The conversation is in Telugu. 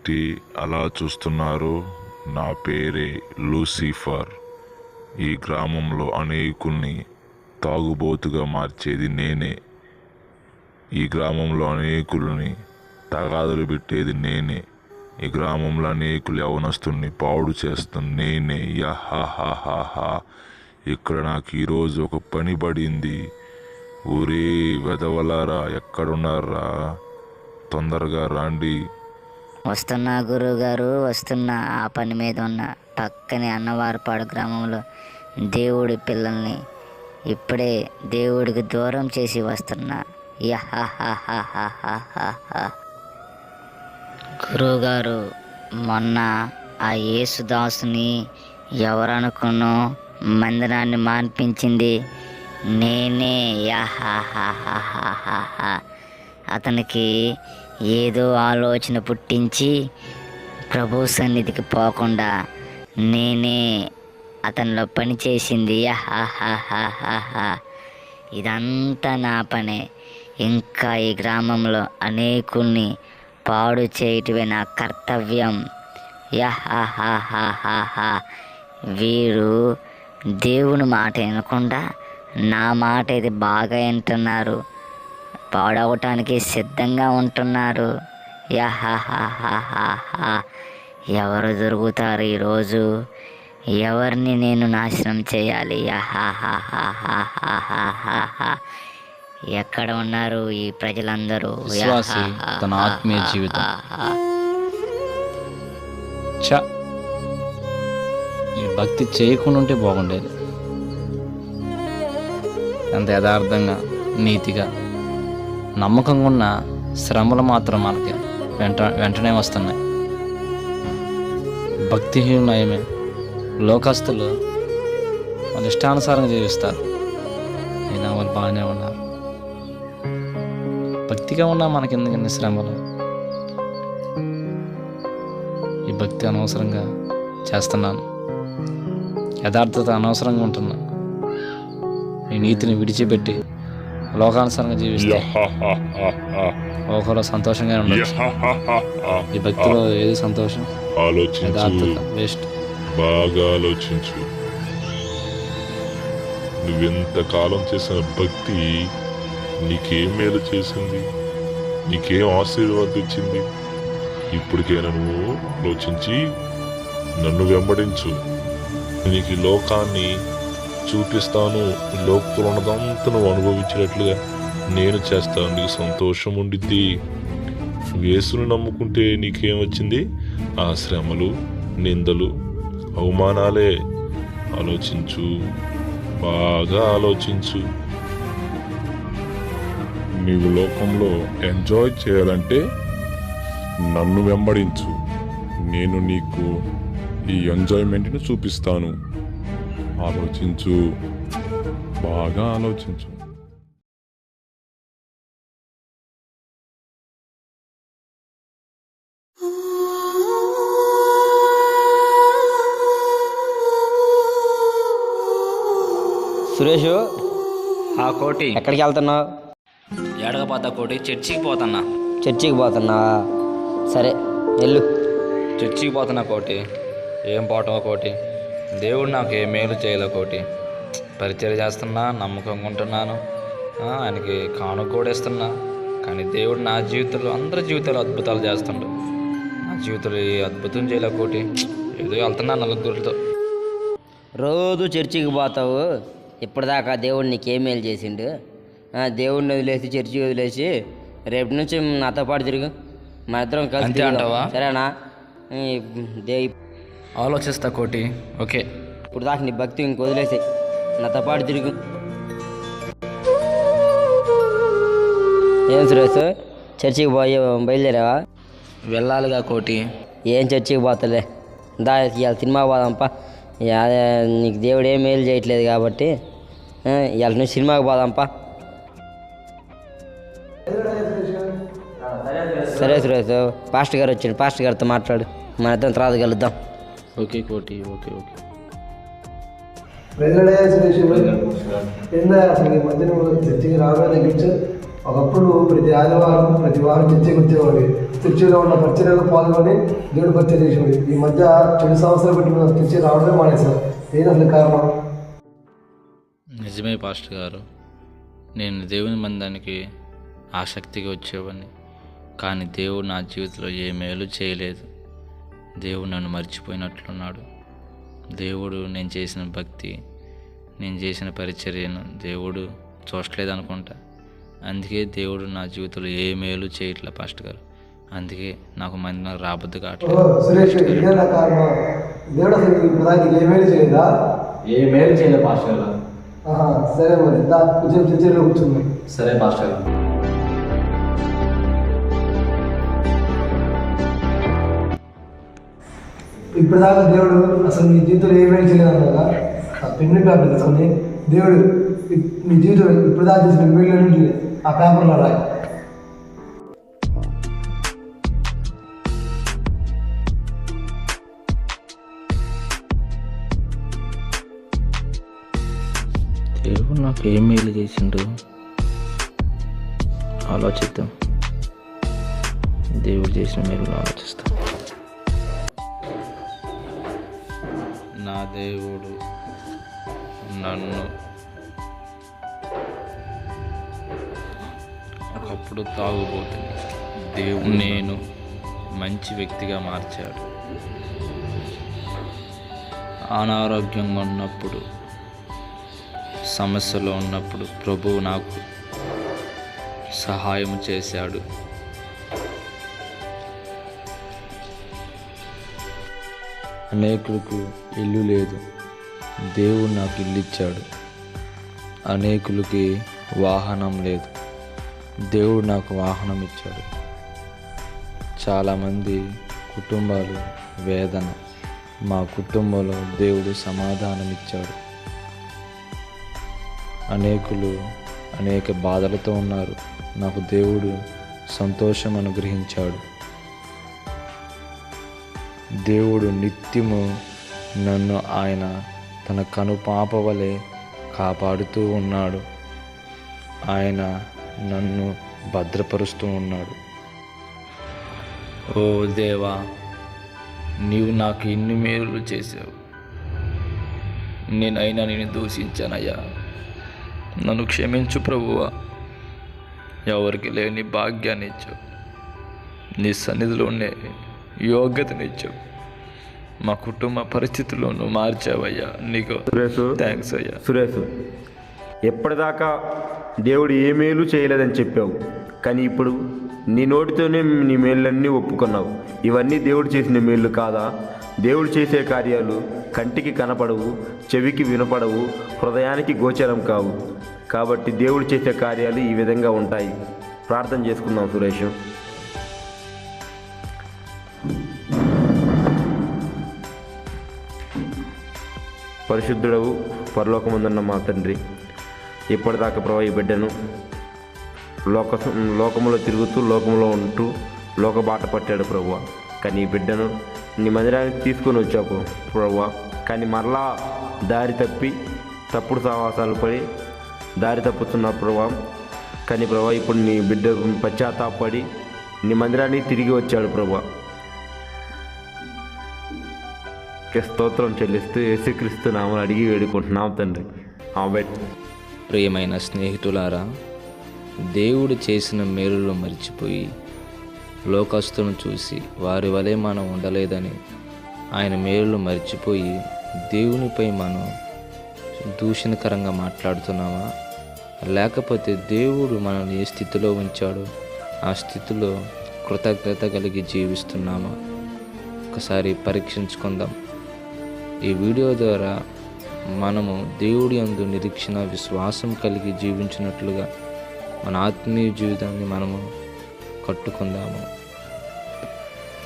ఏంటి అలా చూస్తున్నారు? నా పేరే లూసిఫర్. ఈ గ్రామంలో అనేకుల్ని తాగుబోతుగా మార్చేది నేనే. ఈ గ్రామంలో అనేకుల్ని తగాదులు పెట్టేది నేనే. ఈ గ్రామంలో అనేకులు యవనస్తుల్ని పాడు చేస్తుంది నేనే. యహాహాహాహా. ఇక్కడ నాకు ఈరోజు ఒక పని పడింది. ఊరే వెదవలారా ఎక్కడున్నారా? తొందరగా రాండి. వస్తున్నా గురువుగారు వస్తున్నా ఆ పని మీద ఉన్న పక్కనే అన్నవారపాడు గ్రామంలో దేవుడి పిల్లల్ని ఇప్పుడే దేవుడికి దూరం చేసి వస్తున్నా. గురువుగారు మొన్న ఆ యేసుదాసుని ఎవరనుకున్నో మందిరాన్ని మాన్పించింది నేనే. యహహహహహహ. అతనికి ఏదో ఆలోచన పుట్టించి ప్రభు సన్నిధికి పోకుండా నేనే అతనిలో పని చేసింది. ఇదంతా నా పనే. ఇంకా ఈ గ్రామంలో అనేకుల్ని పాడు చేయటమే నా కర్తవ్యం. యహహహహహ. వీరు దేవుని మాట వినకుండా నా మాట ఇది బాగా వింటున్నారు. పాడవటానికి సిద్ధంగా ఉంటున్నారు. యహహహహహ. ఎవరు దొరుకుతారు ఈరోజు? ఎవరిని నేను నాశనం చేయాలి. ఎక్కడ ఉన్నారు ఈ ప్రజలందరూ? విశ్వాసి తన ఆత్మీయ జీవితం. చ ఈ భక్తి చేయకుండా ఉంటే బాగుండేది. ఎంత యథార్థంగా నీతిగా. నమ్మకంగా ఉన్న శ్రమలు మాత్రం మనకి వెంట వెంటనే వస్తున్నాయి. భక్తిహీనమే లోకస్తులు వాళ్ళ ఇష్టానుసారంగా జీవిస్తారు. అయినా వాళ్ళు బాగానే ఉన్నారు. భక్తిగా ఉన్నా మనకి ఎందుకన్ని శ్రమలు? ఈ భక్తి అనవసరంగా చేస్తున్నాను. యథార్థత అనవసరంగా ఉంటున్నాను. ఈ నీతిని విడిచిపెట్టి లోకానుసారంగా జీవిస్తే లోకంలో సంతోషంగా ఉండొచ్చు. ఈ భక్తిలో ఏది సంతోషం? ఆలోచించు. వేస్ట్. బాగా ఆలోచించు. నువ్వెంతకాలం చేసిన భక్తి నీకేం మేలు చేసింది? నీకేం ఆశీర్వాదం ఇచ్చింది? ఇప్పటికైనా నువ్వు ఆలోచించి నన్ను వెంబడించు. నీకు లోకాన్ని చూపిస్తాను. ఈ ఉన్నదంతా నువ్వు అనుభవించినట్లుగా నేను చేస్తాను. నీకు సంతోషం ఉండిద్ది. వేసును నమ్ముకుంటే నీకేం వచ్చింది? ఆ శ్రమలు నిందలు అవమానాలే. ఆలోచించు. బాగా ఆలోచించు. నీవు లోకంలో ఎంజాయ్ చేయాలంటే నన్ను వెంబడించు. నేను నీకు ఈ ఎంజాయ్మెంట్ని చూపిస్తాను. ఆలోచించు. బాగా ఆలోచించు. సురేష్ ఆ కోటి. ఎక్కడికి వెళ్తున్నావు? ఏడకపోతా కోటి చర్చికి పోతున్నా. చర్చికి పోతున్నావా? సరే వెళ్ళు. చర్చికి పోతున్నా కోటి. ఏం పోవటమో కోటి? దేవుడు నాకు ఏ మేలు చేయలే కోటి. పరిచయం చేస్తున్నా నమ్మకంగా ఉంటున్నాను. ఆయనకి కానుక కూడా ఇస్తున్నా. కానీ దేవుడు నా జీవితంలో అందరి జీవితాలు అద్భుతాలు చేస్తుండు. నా జీవితంలో ఏ అద్భుతం చేయలే కోటి. ఏదో వెళ్తున్నా నలుగురితో. రోజు చర్చికి పోతావు. ఇప్పటిదాకా దేవుడు నీకేం మేలు చేసిండు? దేవుడిని వదిలేసి చర్చి వదిలేసి రేపు నుంచి నాతో పాటు తిరుగు. మన ఇద్దరం కలిసి? సరేనా? దే ఆలోచిస్తా కోటి. ఓకే. ఇప్పుడు దాకా నీ భక్తి ఇంక వదిలేసి. నాతో పాటు తిరుగు. ఏం సురేష్? చర్చికి పోయి బయలుదేరావా? వెళ్ళాలిగా కోటి. ఏం చర్చికి పోతలే? దా ఇవాళ సినిమా పోదాంపా నీకు దేవుడు ఏం మేలు చేయట్లేదు కాబట్టి ఇవాళ నువ్వు సినిమాకి పోదాంపా సరే సురేష్ పాస్టర్ గారు వచ్చిండు. పాస్టర్ గారితో మాట్లాడు. మన ఇద్దరం తర్వాత కలుద్దాం. ఓకే కోటి ఓకే ఓకే. ప్రజలడే సురేష్ ఏందా అసలు ఈ మధ్యన చర్చికి రావడం తగ్గించు ఒకప్పుడు ప్రతి ఆదివారం ప్రతి వారం చర్చకి వచ్చేవాడి చర్చిలో ఉన్న పరిచర్యలో పాల్గొని దేవుడు పరిచయం చేసేవాడు ఈ మధ్య రెండు సంవత్సరాలు పెట్టి నువ్వు చర్చి రావడమే మానేశావు ఏది అసలు కారణం? నిజమే పాస్టర్ గారు. నేను దేవుని మందానికి ఆసక్తిగా వచ్చేవాడిని. కానీ దేవుడు నా జీవితంలో ఏ మేలు చేయలేదు. దేవుడు నన్ను మర్చిపోయినట్లున్నాడు. దేవుడు నేను చేసిన భక్తి నేను చేసిన పరిచర్యను దేవుడు చూడట్లేదు అనుకుంటా అందుకే దేవుడు నా జీవితంలో ఏ మేలు చేయట్లే పాస్టర్ గారు. అందుకే నాకు మంది నాకు రాబద్దు కావట్లేదు దేవుడు అసలు ఏమేమి చేయలేదా ఏ మేలు పాస్టర్ సరే మరి దా కొంచెం చర్చలో కూర్చుంది. సరే పాస్టర్ ఇప్పటిదాకా ఇప్పుడు దాకా దేవుడు అసలు నీ జీవితంలో ఏమేమి చేయలేదు కదా? ఆ పెన్ను పేపర్ తీసుకొని దేవుడు నీ జీవితం ఇప్పుడు దాకా చేసిన మేలు ఆ పేపర్లో రాయి. దేవుడు నాకు ఏం మేలు చేసిండు? ఆలోచిద్దాం. దేవుడు చేసిన మేలు ఆలోచిస్తాం. నా దేవుడు నన్ను. ఒకప్పుడు తాగుబోతుంది దేవుడు నేను మంచి వ్యక్తిగా మార్చాడు. అనారోగ్యంగా ఉన్నప్పుడు సమస్యలో ఉన్నప్పుడు ప్రభువు నాకు సహాయం చేశాడు. అనేకులకు ఇల్లు లేదు. దేవుడు నాకు ఇల్లు ఇచ్చాడు అనేకులకి వాహనం లేదు. దేవుడు నాకు వాహనం ఇచ్చాడు. చాలామంది కుటుంబాలు వేదన. మా కుటుంబంలో దేవుడు సమాధానం ఇచ్చాడు. అనేకులు అనేక బాధలతో ఉన్నారు. నాకు దేవుడు సంతోషం అనుగ్రహించాడు. దేవుడు నిత్యము నన్ను ఆయన తన కనుపాప వలె కాపాడుతూ ఉన్నాడు. ఆయన నన్ను భద్రపరుస్తూ ఉన్నాడు. ఓ దేవా నీవు నాకు ఇన్ని మేలు చేసావు నేనైనా నేను దూషించానయ్యా. నన్ను క్షమించు ప్రభువా. ఎవరికి లేని భాగ్యాన్ని ఇచ్చావు. నీ సన్నిధిలోనే యోగ్యతనిచ్చావు. మా కుటుంబ పరిస్థితులను మార్చావయ్యా. నీకు సురేష్ థ్యాంక్స్ అయ్యా. సురేష్ ఎప్పటిదాకా దేవుడు ఏ మేలు చేయలేదని చెప్పావు. కానీ ఇప్పుడు నీ నోటితోనే నీ మేళ్ళన్నీ ఒప్పుకున్నావు. ఇవన్నీ దేవుడు చేసిన మేళ్ళు కాదా? దేవుడు చేసే కార్యాలు కంటికి కనపడవు చెవికి వినపడవు హృదయానికి గోచరం కావు. కాబట్టి దేవుడు చేసే కార్యాలు ఈ విధంగా ఉంటాయి. ప్రార్థన చేసుకుందాం సురేష్. పరిశుద్ధుడవు పరలోకమందున్న మా తండ్రి. ఇప్పటిదాకా ప్రభా ఈ బిడ్డను లోక లోకములో తిరుగుతూ లోకంలో ఉంటూ లోక బాట పట్టాడు ప్రభు. కానీ ఈ బిడ్డను నీ మందిరానికి తీసుకొని వచ్చావు ప్రభు. కానీ మరలా దారి తప్పి తప్పుడు సావాసాలు పడి దారి తప్పుతున్న ప్రభా. కానీ ప్రభా ఇప్పుడు నీ బిడ్డ పశ్చాత్తాపడి నీ మందిరానికి తిరిగి వచ్చాడు ప్రభా. స్తోత్రం చెల్లిస్తూ యేసుక్రీస్తు నామని అడిగి వేడుకుంటున్నాం తండ్రి. ఆమె ప్రియమైన స్నేహితులారా దేవుడు చేసిన మేలులో మర్చిపోయి లోకస్తులను చూసి వారి వలె మనం ఉండలేదని ఆయన మేలులు మర్చిపోయి దేవునిపై మనం దూషణకరంగా మాట్లాడుతున్నామా? లేకపోతే దేవుడు మనల్ని ఏ స్థితిలో ఉంచాడో? ఆ స్థితిలో కృతజ్ఞత కలిగి జీవిస్తున్నామా? ఒకసారి పరీక్షించుకుందాం. ఈ వీడియో ద్వారా మనము దేవుడి అందు నిరీక్షణ విశ్వాసం కలిగి జీవించినట్లుగా మన ఆత్మీయ జీవితాన్ని మనము కట్టుకుందాము.